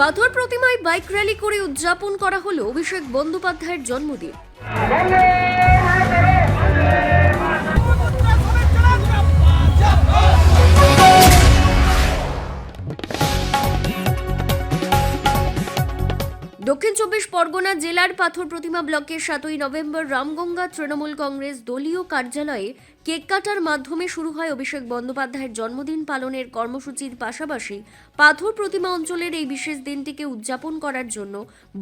পাথর প্রতিমায় bike rally করে উদযাপন করা হলো অভিষেক বন্দ্যোপাধ্যায়ের জন্মদিন। দক্ষিণ চব্বিশ পরগনা জেলার পাথর প্রতিমা ব্লকের সাতই নভেম্বর রামগঙ্গা তৃণমূল কংগ্রেস দলীয় কার্যালয়ে কেক কাটার মাধ্যমে শুরু হয় অভিষেক বন্দ্যোপাধ্যায়ের জন্মদিন পালনের কর্মসূচির পাশাপাশি পাথর প্রতিমা অঞ্চলের এই বিশেষ দিনটিকে উদযাপন করার জন্য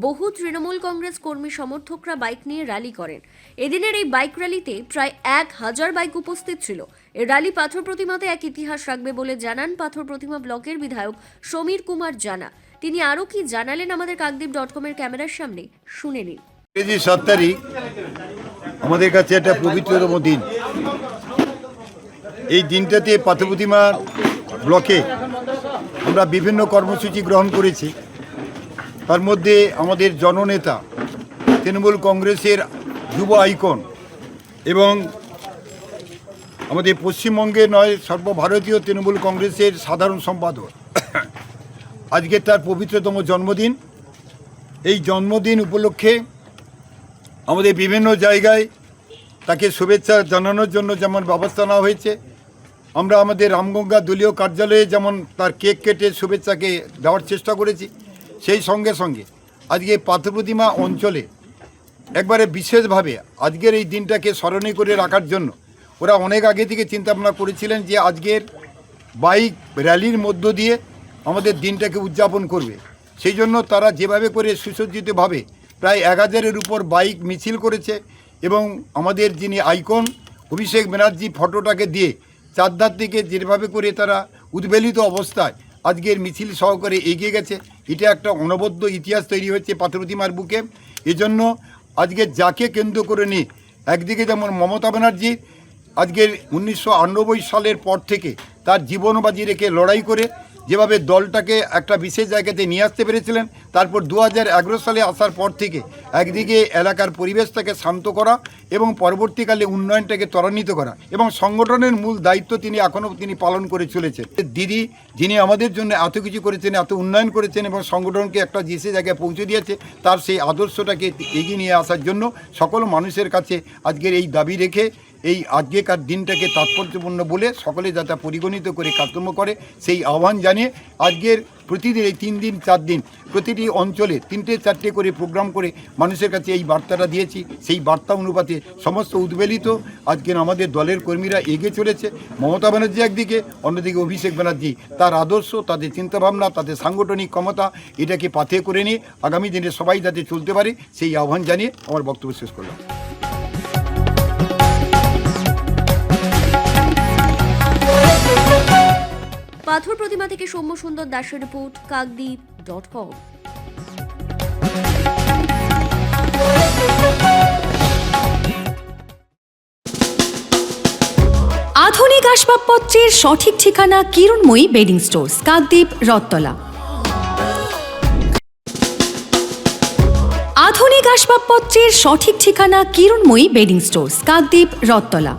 বহু তৃণমূল কংগ্রেস কর্মী সমর্থকরা বাইক নিয়ে র্যালি করেন। এদিনের এই বাইক র্যালিতে প্রায় এক হাজার বাইক উপস্থিত ছিল। এ র্যালি পাথর প্রতিমাতে এক ইতিহাস রাখবে বলে জানান পাথর প্রতিমা ব্লকের বিধায়ক সমীর কুমার জানা। তিনি আরও কি জানালেন আমাদের কাকদ্বীপ ডট কমের ক্যামেরার সামনে, শুনে নিন। সাত তারিখ আমাদের কাছে একটা পবিত্রতম দিন। এই দিনটাতে পাথপ্রতিমা ব্লকে আমরা বিভিন্ন কর্মসূচি গ্রহণ করেছি। তার মধ্যে আমাদের জননেতা, তৃণমূল কংগ্রেসের যুব আইকন এবং আমাদের পশ্চিমবঙ্গে নয়, সর্বভারতীয় তৃণমূল কংগ্রেসের সাধারণ সম্পাদক। আজকে তার পবিত্রতম জন্মদিন। এই জন্মদিন উপলক্ষে আমাদের বিভিন্ন জায়গায় তাকে শুভেচ্ছা জানানোর জন্য যেমন ব্যবস্থা নেওয়া হয়েছে, আমরা আমাদের রামগঙ্গা দলীয় কার্যালয়ে যেমন তার কেক কেটে শুভেচ্ছাকে দেওয়ার চেষ্টা করেছি, সেই সঙ্গে সঙ্গে আজকে পাথপ্রতিমা অঞ্চলে একবারে বিশেষভাবে আজকের এই দিনটাকে স্মরণীয় করে রাখার জন্য ওরা অনেক আগে থেকে চিন্তা ভাবনা করেছিলেন যে আজকের বাইক র্যালির মধ্য দিয়ে আমাদের দিনটাকে উদযাপন করবে। সেই জন্য তারা যেভাবে করে সুসজ্জিতভাবে প্রায় এক হাজারের উপর বাইক মিছিল করেছে এবং আমাদের যিনি আইকন, অভিষেক ব্যানার্জি ফটোটাকে দিয়ে চারধার থেকে যেভাবে করে তারা উদ্বেলিত অবস্থায় আজকের মিছিল সহকারে এগিয়ে গেছে, এটা একটা অনবদ্য ইতিহাস তৈরি হচ্ছে পাথরতিমার বুকে। এজন্য আজকে যাকে কেন্দ্র করে নিয়ে একদিকে যেমন মমতা ব্যানার্জি, আজকের উনিশশো সালের পর থেকে তার জীবন বাজি রেখে লড়াই করে যেভাবে দলটাকে একটা বিশেষ জায়গাতে নিয়ে আসতে পেরেছিলেন, তারপর দু হাজার এগারো সালে আসার পর থেকে একদিকে এলাকার পরিবেশটাকে শান্ত করা এবং পরবর্তীকালে উন্নয়নটাকে ত্বরান্বিত করা এবং সংগঠনের মূল দায়িত্ব তিনি এখনও তিনি পালন করে চলেছেন। দিদি, যিনি আমাদের জন্য এত কিছু করেছেন, এত উন্নয়ন করেছেন এবং সংগঠনকে একটা বিশেষ জায়গায় পৌঁছে দিয়েছে, তার সেই আদর্শটাকে এগিয়ে নিয়ে আসার জন্য সকল মানুষের কাছে আজকের এই দাবি রেখে এই আজকেকার দিনটাকে তাৎপর্যপূর্ণ বলে সকলে যাতে পরিগণিত করে কার্যক্রম করে, সেই আহ্বান জানিয়ে আজকের প্রতিদিন এই তিন দিন, চার দিন, প্রতিটি অঞ্চলে তিনটে, চারটে করে প্রোগ্রাম করে মানুষের কাছে এই বার্তাটা দিয়েছি। সেই বার্তা অনুপাতে সমস্ত উদ্বেলিত আজকের আমাদের দলের কর্মীরা এগিয়ে চলেছে। মমতা ব্যানার্জি একদিকে, অন্যদিকে অভিষেক ব্যানার্জি। তার আদর্শ, তাদের চিন্তাভাবনা, তাদের সাংগঠনিক ক্ষমতা, এটাকে পাথে করে নিয়ে আগামী দিনে সবাই যাতে চলতে পারে, সেই আহ্বান জানিয়ে আমার বক্তব্য শেষ করলাম। পাথর প্রতিমা থেকে সৌম্য সুন্দর দাসের রিপোর্ট কাকদ্বীপ ডট কম আধুনিক আসবাবপত্রের সঠিক ঠিকানা কিরণময়ী বেডিং স্টোর কাকদ্বীপ, রত্তলা। আধুনিক আসবাবপত্রের সঠিক ঠিকানা কিরণময়ী বেডিং স্টোর কাকদ্বীপ, রত্তলা।